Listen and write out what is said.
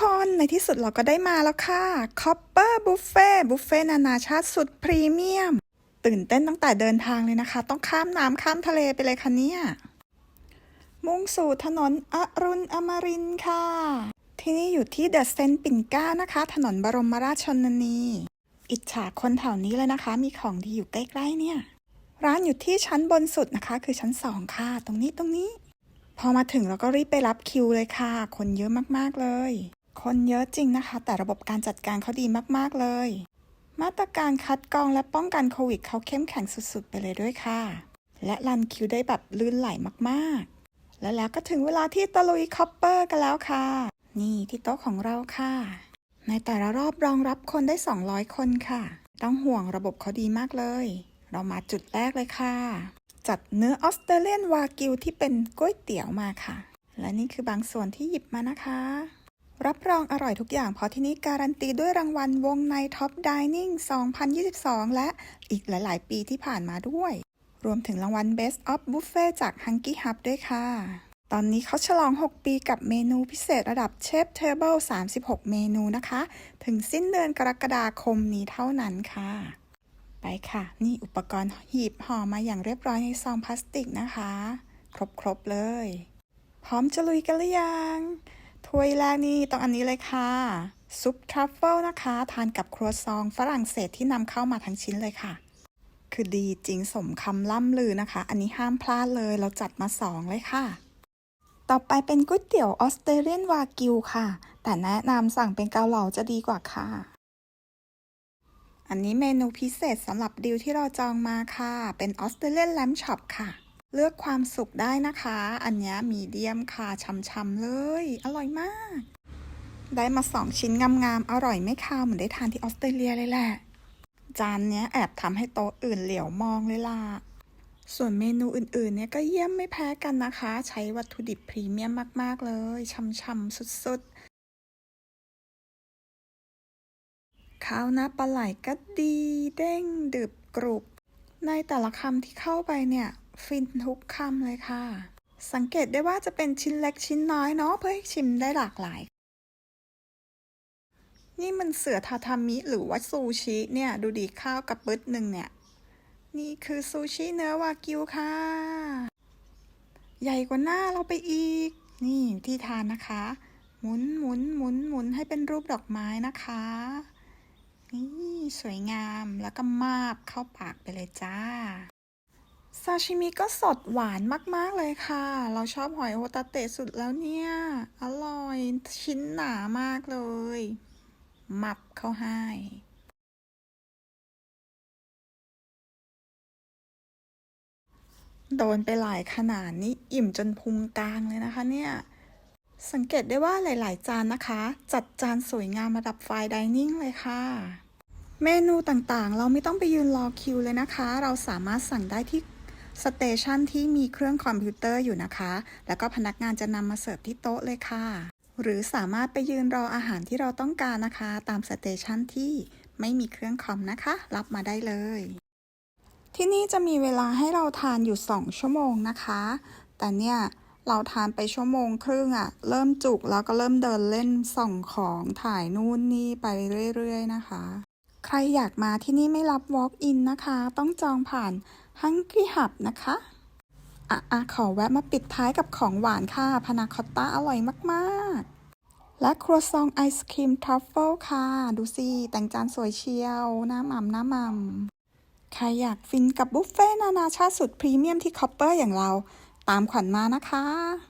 คนในที่สุดเราก็ได้มาแล้วค่ะ Copper Buffet บุฟเฟ่นานาชาติสุดพรีเมียม ตื่นเต้นตั้งแต่เดินทางเลยนะคะ ต้องข้ามน้ำข้ามทะเลไปเลยค่ะเนี่ย มุ่งสู่ถนนอรุณอมรินค่ะ ที่นี่อยู่ที่เดอะเซนปิ่นเกล้านะคะ ถนนบรมราชชนนี อิจฉาคนแถวนี้เลยนะคะ มีของดีอยู่ใกล้ๆเนี่ย ร้านอยู่ที่ชั้นบนสุดนะคะ คือชั้นสองค่ะ ตรงนี้ตรงนี้พอมาถึงเราก็รีบไปรับคิวเลยค่ะ คนเยอะมาก ๆ เลย คนเยอะจริงนะคะ แต่ระบบการจัดการเขาดีมาก ๆ เลย มาตรการคัดกรองและป้องกันโควิดเขาเข้มแข็งสุด ๆ ไปเลยด้วยค่ะ และรันคิวได้แบบลื่นไหลมากๆ และแล้วก็ถึงเวลาที่ตะลุยคอปเปอร์กันแล้วค่ะ นี่ที่โต๊ะของเราค่ะ ในแต่ละรอบรองรับคนได้ 200 คนค่ะ ต้องห่วงระบบเขาดีมากเลย เรามาจุดแรกเลยค่ะ จัดเนื้อออสเตรเลียนวากิวที่เป็นก๋วยเตี๋ยวมาค่ะ และนี่คือบางส่วนที่หยิบมานะคะ รับรองอร่อยทุกอย่าง เพราะที่นี่การันตีด้วยรางวัลวงในท็อปดิเนิ่ง2022 และอีกหลาย ๆ ปีที่ผ่านมาด้วย รวมถึงรางวัล Best of Buffet จาก h u n k y Hub ด้วยค่ะ ตอนนี้เขาฉลอง 6 ปีกับเมนูพิเศษระดับเชฟเทเบิล36 เมนูนะคะ ถึงสิ้นเดือนกรกฎาคมนี้เท่านั้นค่ะ ไปค่ะ นี่อุปกรณ์หีบห่อมาอย่างเรียบร้อยในซองพลาสติกนะคะ ครบ ๆ เลย พร้อมจะลุยกันหรือยัง ถ้วยแรกนี่ต้องอันนี้เลยค่ะ ซุปทรัฟเฟิลนะคะ ทานกับครัวซองฝรั่งเศสที่นำเข้ามาทั้งชิ้นเลยค่ะ คือดีจริงสมคำล่ำลือนะคะ อันนี้ห้ามพลาดเลยเราจัดมาสองเลยค่ะ ต่อไปเป็นก๋วยเตี๋ยวออสเตรเลียนวากิวค่ะ แต่แนะนำสั่งเป็นเกาเหลาจะดีกว่าค่ะ อันนี้เมนูพิเศษสำหรับดิวที่เราจองมาค่ะ เป็นออสเตรเลียนแลมช็อปค่ะ เลือกความสุขได้นะคะ อันนี้มีเดียมค่ะช่ำๆเลย อร่อยมาก ได้มาสองชิ้นงามๆ อร่อยไม่คาวเหมือนได้ทานที่ออสเตรเลียเลยแหละ จานนี้แอบทำให้โต๊ะอื่นเหลียวมองเลยล่ะ ส่วนเมนูอื่นๆ เนี่ยก็เยี่ยมไม่แพ้กันนะคะ ใช้วัตถุดิบพรีเมียมมากๆเลยช่ำๆสุดๆข้าวหน้าปลาไหลก็ดี เด้งดึบกรุบ ในแต่ละคำที่เข้าไปเนี่ย ฟินทุกคำเลยค่ะ สังเกตได้ว่าจะเป็นชิ้นเล็กชิ้นน้อยเนาะเพื่อให้ชิมได้หลากหลาย นี่มันเสือทาทามิหรือว่าซูชิเนี่ย ดูดีข้าวกับปึ๊ดหนึ่งเนี่ย นี่คือซูชิเนื้อวากิวค่ะ ใหญ่กว่าหน้าเราไปอีก นี่ที่ทานนะคะ หมุนหมุนหมุนหมุนให้เป็นรูปดอกไม้นะคะ นี่สวยงามแล้วก็มาบเข้าปากไปเลยจ้า ซาชิมิก็สดหวานมากๆเลยค่ะ เราชอบหอยโฮตาเตะสุดแล้วเนี่ย อร่อยชิ้นหนามากเลย มับเข้าให้โดนไปหลายขนาดนี้อิ่มจนพุงกลางเลยนะคะเนี่ย สังเกตได้ว่าหลาย ๆ จานนะคะ จัดจานสวยงามระดับไฟดิเนิ่งเลยค่ะ เมนูต่างๆ เราไม่ต้องไปยืนรอคิวเลยนะคะ เราสามารถสั่งได้ที่สเตชันที่มีเครื่องคอมพิวเตอร์อยู่นะคะ แล้วก็พนักงานจะนำมาเสิร์ฟที่โต๊ะเลยค่ะ หรือสามารถไปยืนรออาหารที่เราต้องการนะคะ ตามสเตชันที่ไม่มีเครื่องคอมนะคะ รับมาได้เลย ที่นี่จะมีเวลาให้เราทานอยู่ 2 ชั่วโมงนะคะ แต่เนี่ย เราทานไปชั่วโมงครึ่งอะเริ่มจุกแล้วก็เริ่มเดินเล่นส่องของถ่ายนู่นนี่ไปเรื่อยๆนะคะ ใครอยากมาที่นี่ไม่รับ walk in นะคะ ต้องจองผ่าน Hungry Hub นะคะอะอะขอแวะมาปิดท้ายกับของหวานค่ะ พานาคอตตาอร่อยมากๆ และครัวซองไอศครีมทรัฟเฟิลค่ะ ดูสิ แต่งจานสวยเชียวหน้าหม่ำหน้าหม่ำใครอยากฟินกับบุฟเฟ่ต์นานาชาติสุดพรีเมียมที่คอปเปอร์อย่างเรา ตามขวัญมานะคะ